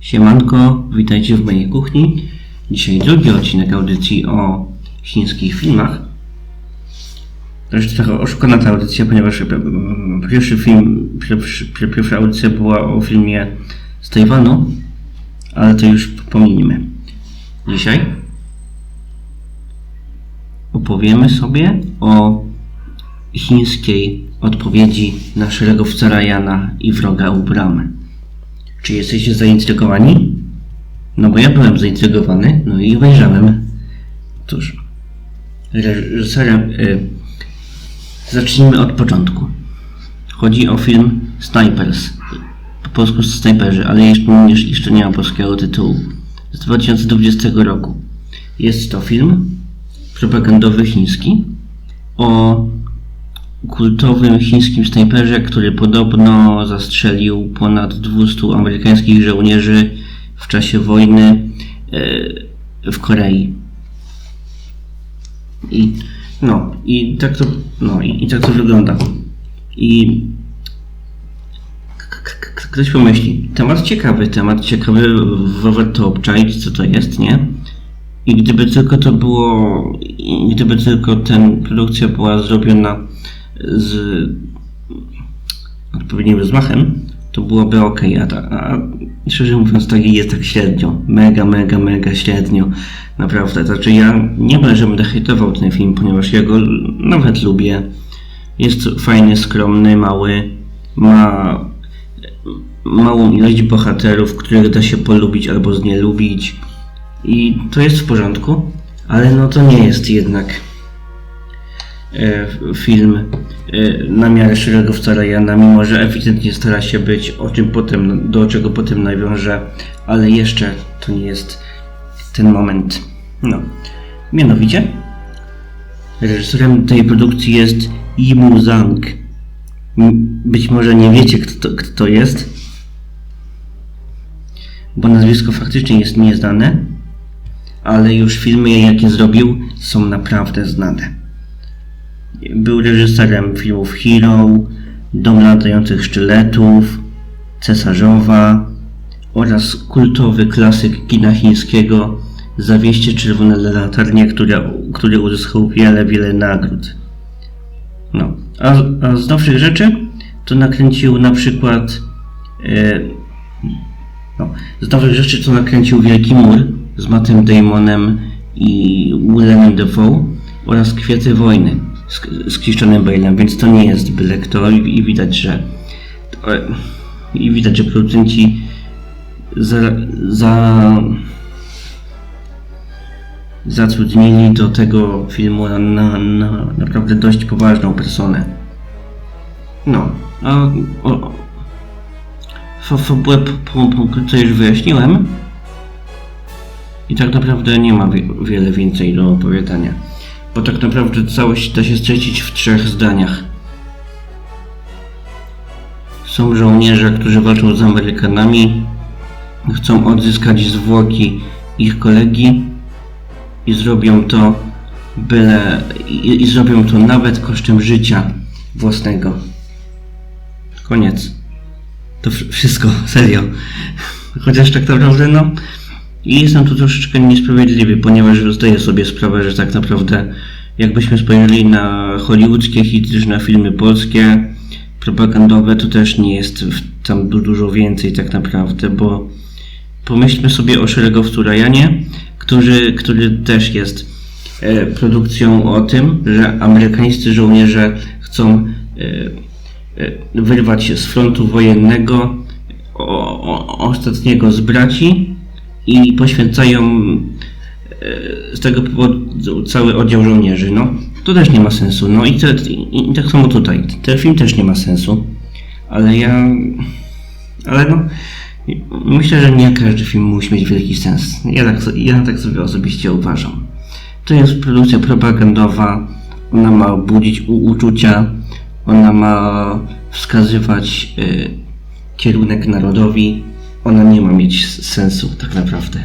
Siemanko, witajcie w mojej kuchni. Dzisiaj drugi odcinek audycji o chińskich filmach. Zresztą trochę oszukana ta audycja, ponieważ mm, pierwszy film, pierwsza audycja była o filmie z Tajwanu, ale to już pominimy. Dzisiaj opowiemy sobie o chińskiej odpowiedzi na szeregowca Ryana i wroga u bramy. Czy jesteście zaintrygowani? No bo ja byłem zaintrygowany, no i obejrzałem. Cóż, reżyserem... Y, zacznijmy od początku. Chodzi o film Snipers. Po polsku Snajperzy, ale jeszcze, jeszcze nie ma polskiego tytułu. Z 2020 roku. Jest to film propagandowy chiński o kultowym chińskim snajperze, który podobno zastrzelił ponad 200 amerykańskich żołnierzy w czasie wojny e, w Korei. I no, i tak to, no, i, i tak to wygląda. I ktoś pomyśli, temat ciekawy, temat ciekawy, warto obczaić, co to jest, nie? I gdyby tylko to było, gdyby tylko ten produkcja była zrobiona z odpowiednim rozmachem, to byłoby ok, a, ta, a szczerze mówiąc tak jest tak średnio, mega, mega, mega średnio, naprawdę, znaczy ja nie będę, będę ten film, ponieważ ja go nawet lubię, jest fajny, skromny, mały, ma małą ilość bohaterów, których da się polubić albo znielubić. I to jest w porządku, ale no to nie jest jednak E, film na miarę szeregowca Ryana, mimo że ewidentnie stara się być o czym potem, do czego potem nawiąże, ale jeszcze to nie jest ten moment. No. Mianowicie reżyserem tej produkcji jest Yimu Zhang. Być może nie wiecie kto to, kto to jest, bo nazwisko faktycznie jest nieznane, ale już filmy jakie zrobił są naprawdę znane. Był reżyserem filmów Hero, Dom latających sztyletów, Cesarzowa oraz kultowy klasyk kina chińskiego Zawieście czerwone latarnie, który uzyskał wiele, wiele nagród. No, a, a z nowszych rzeczy to nakręcił na przykład e, no, z nowych rzeczy to nakręcił Wielki Mur z Mattem Damonem i Willemem Dafoe oraz Kwiaty Wojny z, z Christianem Bale'em, więc to nie jest byle kto. I, i widać, że i widać, że producenci za, za zatrudnili do tego filmu na, na, na naprawdę dość poważną personę. No, a o, fabułę pokrótce już wyjaśniłem. I tak naprawdę nie ma wiele więcej do opowiadania bo tak naprawdę całość da się streścić w trzech zdaniach. Są żołnierze, którzy walczą z Amerykanami, chcą odzyskać zwłoki ich kolegi i zrobią to byle i, i zrobią to nawet kosztem życia własnego. Koniec. To wszystko, serio. Chociaż tak naprawdę, no, i jestem tu troszeczkę niesprawiedliwy, ponieważ zdaję sobie sprawę, że tak naprawdę jakbyśmy spojrzeli na hollywoodzkie hity, czy na filmy polskie, propagandowe, to też nie jest tam dużo więcej tak naprawdę, bo pomyślmy sobie o szeregowcu Ryanie, który, który też jest e, produkcją o tym, że amerykańscy żołnierze chcą e, e, wyrwać z frontu wojennego ostatniego z braci i poświęcają e, z tego powodu cały oddział żołnierzy. No, to też nie ma sensu. No i, i, i tak samo tutaj. Ten film też nie ma sensu. Ale ja. Ale no. Myślę, że nie każdy film musi mieć wielki sens. Ja tak, ja tak sobie osobiście uważam. To jest produkcja propagandowa. Ona ma budzić uczucia. Ona ma wskazywać y, kierunek narodowi ona nie ma mieć sensu tak naprawdę.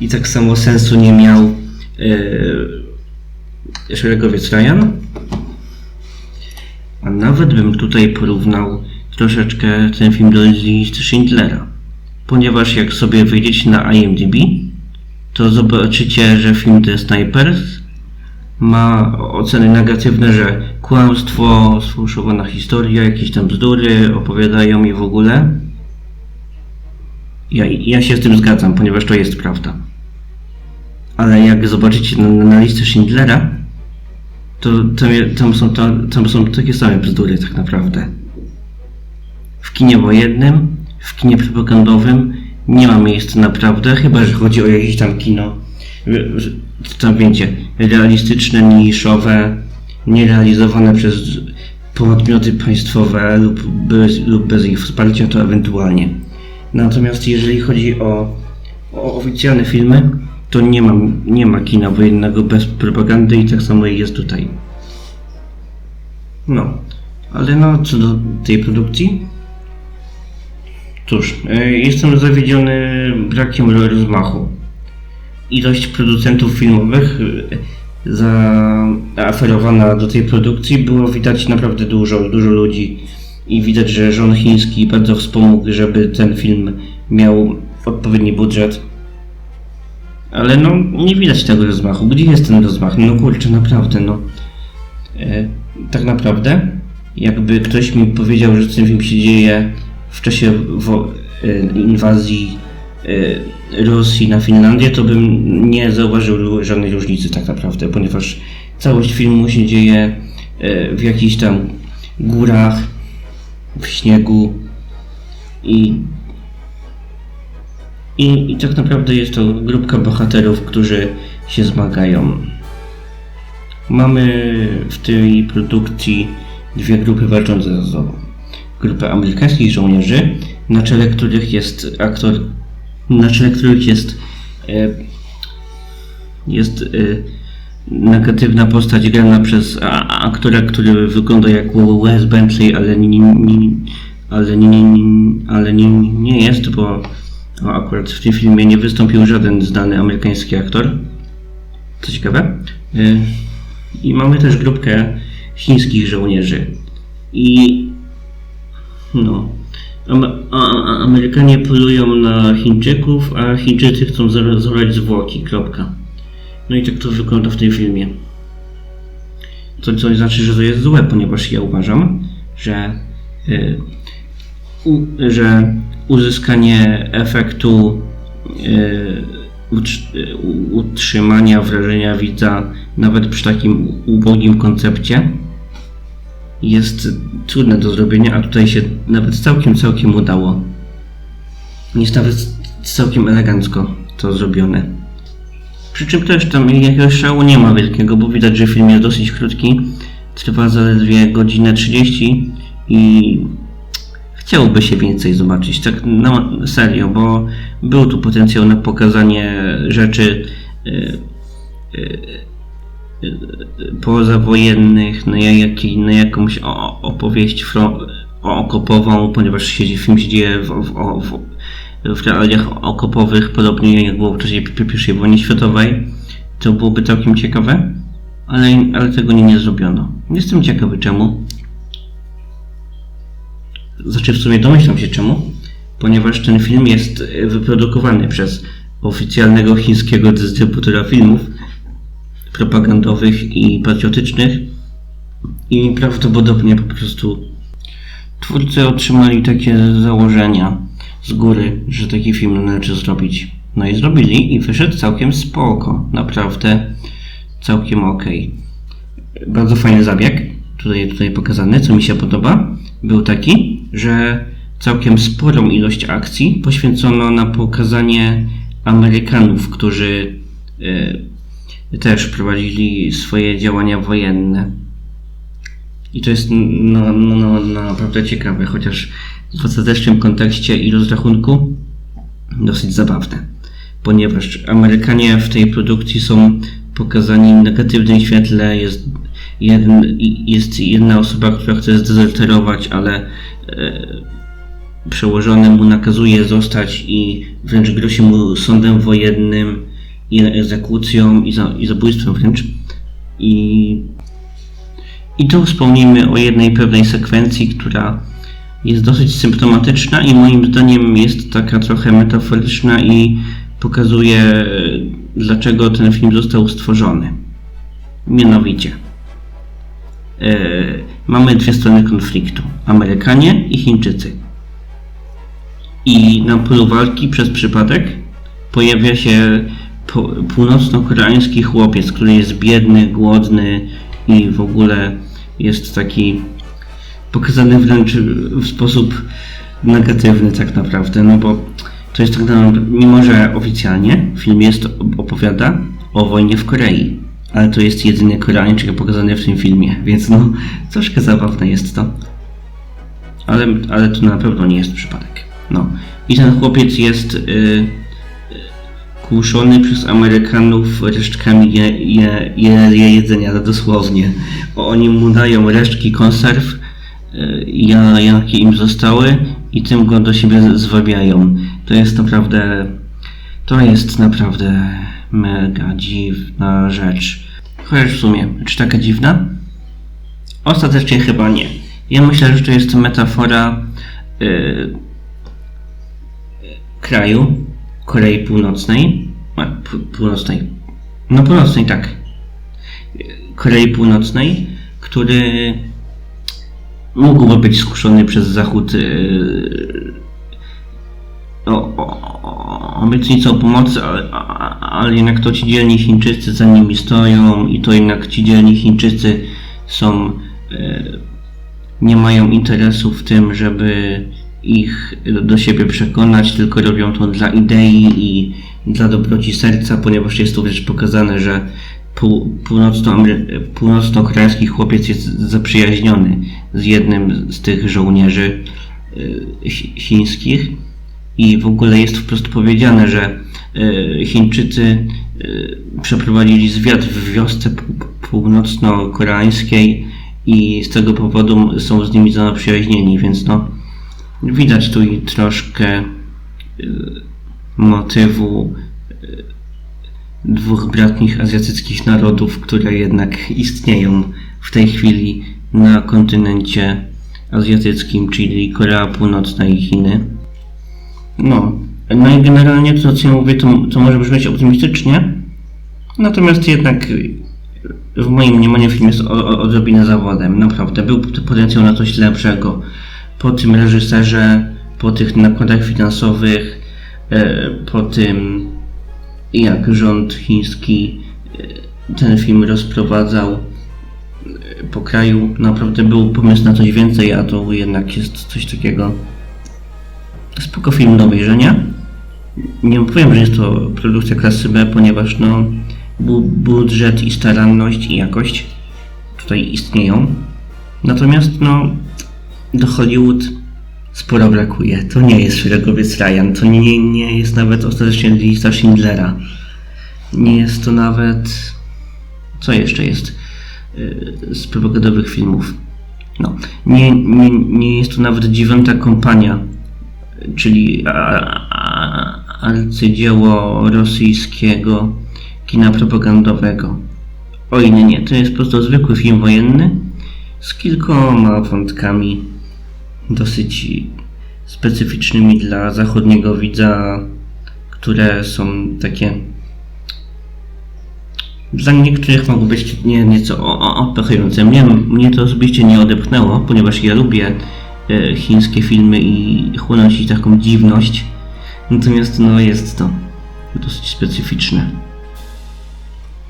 I tak samo sensu nie miał yy, szeregowiec Ryan. A nawet bym tutaj porównał troszeczkę ten film do listy Schindlera. ponieważ jak sobie wyjdziecie na IMDb, to zobaczycie, że film The Snipers ma oceny negatywne, że kłamstwo, sfałszowana historia, jakieś tam bzdury opowiadają i w ogóle. Ja, ja się z tym zgadzam, ponieważ to jest prawda. Ale jak zobaczycie na, na listę Schindlera, to tam, tam, są, tam, są takie same bzdury tak naprawdę. W kinie wojennym, w kinie propagandowym nie ma miejsca naprawdę, chyba że chodzi o jakieś tam kino, tam wiecie, realistyczne, niszowe, nierealizowane przez podmioty państwowe lub bez, lub bez ich wsparcia, to ewentualnie. Natomiast jeżeli chodzi o, o oficjalne filmy, to nie ma, nie ma kina wojennego bez propagandy i tak samo jest tutaj. No, ale no co do tej produkcji, Cóż, e, jestem zawiedziony brakiem rozmachu. Ilość producentów filmowych e, zaaferowana do tej produkcji było widać naprawdę dużo, dużo ludzi. I widać, że rząd chiński bardzo wspomógł, żeby ten film miał odpowiedni budżet. Ale no, nie widać tego rozmachu. Gdzie jest ten rozmach? No kurczę, naprawdę, no. E, tak naprawdę, jakby ktoś mi powiedział, że ten film się dzieje w czasie wo- e, inwazji e, Rosji na Finlandię, to bym nie zauważył żadnej różnicy tak naprawdę, ponieważ całość filmu się dzieje e, w jakichś tam górach, w śniegu i i, I tak naprawdę jest to grupka bohaterów, którzy się zmagają. Mamy w tej produkcji dwie grupy walczące ze sobą. Grupę amerykańskich żołnierzy, na czele których jest aktor, na czele których jest e, jest e, negatywna postać grana przez aktora, który wygląda jak Wes Bentley, ale nie, nie, ale nie, nie, ale nie, nie jest, bo akurat w tym filmie nie wystąpił żaden znany amerykański aktor. Co ciekawe. Y, I mamy też grupkę chińskich żołnierzy. I no. Amerykanie polują na Chińczyków, a Chińczycy chcą zorać zwłoki. Kropka. No i tak to wygląda w tym filmie. To co znaczy, że to jest złe, ponieważ ja uważam, że y, u, że uzyskanie efektu y, utrzymania wrażenia widza nawet przy takim ubogim koncepcie jest trudne do zrobienia, a tutaj się nawet całkiem, całkiem udało. Jest nawet całkiem elegancko to zrobione. Przy czym też tam jakiegoś szału nie ma wielkiego, bo widać, że film jest dosyć krótki. Trwa zaledwie godzinę 30 i chciałoby się więcej zobaczyć, tak na serio, bo był tu potencjał na pokazanie rzeczy y, y, y, pozawojennych, na, jakiej, na jakąś opowieść okopową, ponieważ się, film się dzieje w, w, w, w realiach okopowych, podobnie jak było w czasie I wojny światowej. To byłoby całkiem ciekawe, ale, ale tego nie, nie zrobiono. Jestem ciekawy czemu. Znaczy w sumie domyślam się czemu, ponieważ ten film jest e, wyprodukowany przez oficjalnego chińskiego dystrybutora filmów propagandowych i patriotycznych i prawdopodobnie po prostu twórcy otrzymali takie założenia z góry, że taki film należy zrobić. No i zrobili i wyszedł całkiem spoko, naprawdę całkiem okej. Bardzo fajny zabieg, tutaj, tutaj pokazany, co mi się podoba, był taki, że całkiem sporą ilość akcji poświęcono na pokazanie Amerykanów, którzy y, też prowadzili swoje działania wojenne. I to jest no, no, no, naprawdę ciekawe, chociaż w ostatecznym kontekście i rozrachunku dosyć zabawne, ponieważ Amerykanie w tej produkcji są pokazani w negatywnym świetle. Jest, jeden, jest jedna osoba, która chce zdezerterować, ale e, przełożony mu nakazuje zostać i wręcz grozi mu sądem wojennym i egzekucją i, za, i zabójstwem wręcz. I, I tu wspomnimy o jednej pewnej sekwencji, która jest dosyć symptomatyczna i moim zdaniem jest taka trochę metaforyczna i pokazuje, e, dlaczego ten film został stworzony. Mianowicie, e, mamy dwie strony konfliktu: Amerykanie i Chińczycy. I na polu walki przez przypadek pojawia się po, północno-koreański chłopiec, który jest biedny, głodny i w ogóle jest taki pokazany wręcz w sposób negatywny tak naprawdę, no bo to jest tak naprawdę, mimo że oficjalnie film jest, opowiada o wojnie w Korei, ale to jest jedyny Koreańczyk pokazany w tym filmie, więc no troszkę zabawne jest to. Ale, ale to na pewno nie jest przypadek. No. I ten chłopiec jest y, kuszony przez Amerykanów resztkami je, je, je, je jedzenia, dosłownie. Oni mu dają resztki konserw, jakie im zostały i tym go do siebie zwabiają. To jest naprawdę, to jest naprawdę mega dziwna rzecz. Chociaż w sumie, czy taka dziwna? Ostatecznie chyba nie. Ja myślę, że to jest metafora yy, kraju Korei Północnej, a, północnej, no północnej tak, Korei Północnej, który mógłby być skuszony przez Zachód yy, o, o, obietnicą pomocy, ale, ale jednak to ci dzielni Chińczycy za nimi stoją i to jednak ci dzielni Chińczycy są, e, nie mają interesu w tym, żeby ich do siebie przekonać, tylko robią to dla idei i dla dobroci serca, ponieważ jest tu wręcz pokazane, że północno-koreański chłopiec jest zaprzyjaźniony z jednym z tych żołnierzy e, chińskich. I w ogóle jest wprost powiedziane, że e, Chińczycy e, przeprowadzili zwiat w wiosce północno-koreańskiej i z tego powodu są z nimi zaprzyjaźnieni, więc no widać tu i troszkę motywu dwóch bratnich azjatyckich narodów, które jednak istnieją w tej chwili na kontynencie azjatyckim, czyli Korea Północna i Chiny. No, no i generalnie to, co ja mówię, to, to może brzmieć optymistycznie, natomiast jednak w moim mniemaniu film jest odrobinę zawodem. Naprawdę, był potencjał na coś lepszego. Po tym reżyserze, po tych nakładach finansowych, e, po tym jak rząd chiński e, ten film rozprowadzał e, po kraju, naprawdę był pomysł na coś więcej, a to jednak jest coś takiego spoko film do obejrzenia. Nie powiem, że jest to produkcja klasy B, ponieważ no, budżet i staranność i jakość tutaj istnieją. Natomiast no, do Hollywood sporo brakuje. To nie jest szeregowiec Ryan, to nie, nie jest nawet ostatecznie lista Schindlera. Nie jest to nawet... Co jeszcze jest yy, z propagandowych filmów? No, nie, nie, nie jest to nawet dziewiąta kompania czyli arcydzieło rosyjskiego kina propagandowego. Oj, nie, nie, to jest po prostu zwykły film wojenny z kilkoma wątkami dosyć specyficznymi dla zachodniego widza, które są takie dla niektórych mogą być nie, nieco odpychające. Mnie, mnie to osobiście nie odepchnęło, ponieważ ja lubię E, chińskie filmy i chłonąć ich taką dziwność. Natomiast no jest to dosyć specyficzne.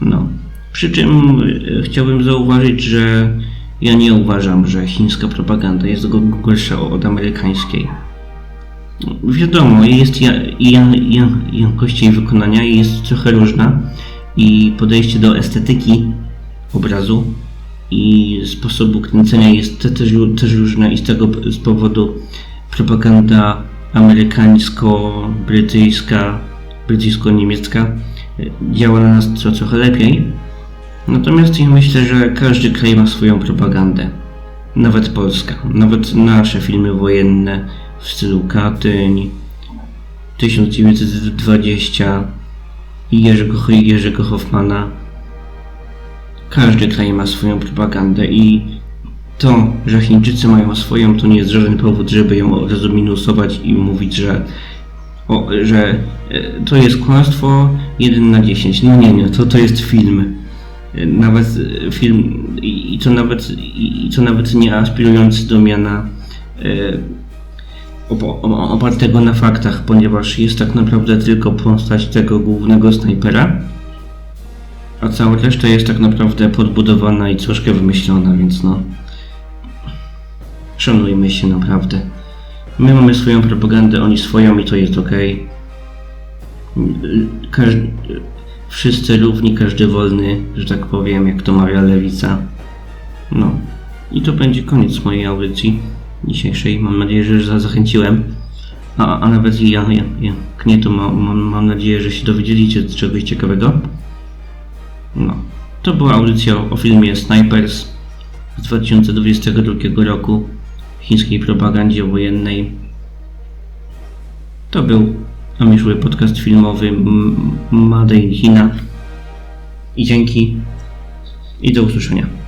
No. Przy czym e, chciałbym zauważyć, że ja nie uważam, że chińska propaganda jest gorsza od amerykańskiej. Wiadomo, jest ja, ja, ja, jakość jej wykonania jest trochę różna i podejście do estetyki obrazu i sposobu kręcenia jest też, też różne i z tego z powodu propaganda amerykańsko-brytyjska, brytyjsko-niemiecka e, działa na nas trochę lepiej. Natomiast ja myślę, że każdy kraj ma swoją propagandę. Nawet Polska, nawet nasze filmy wojenne w stylu Katyń, 1920 i Jerzego, Jerzego Hoffmana każdy kraj ma swoją propagandę i to, że Chińczycy mają swoją, to nie jest żaden powód, żeby ją od razu minusować i mówić, że, o, że e, to jest kłamstwo 1 na 10. No nie, nie, to, to jest film. Nawet e, film, i to nawet, i i to nawet nie aspirujący do miana e, opartego na faktach, ponieważ jest tak naprawdę tylko postać tego głównego snajpera, a cała reszta jest tak naprawdę podbudowana i troszkę wymyślona, więc no. Szanujmy się naprawdę. My mamy swoją propagandę, oni swoją i to jest ok. Każdy, wszyscy równi, każdy wolny, że tak powiem, jak to mawia lewica. No. I to będzie koniec mojej audycji dzisiejszej. Mam nadzieję, że za- zachęciłem. A, a nawet ja, ja, ja nie to mam, mam, mam nadzieję, że się dowiedzieliście czegoś ciekawego. No. To była audycja o filmie Snipers z 2022 roku chińskiej propagandzie wojennej. To był namieszły podcast filmowy Made in China. I dzięki. I do usłyszenia.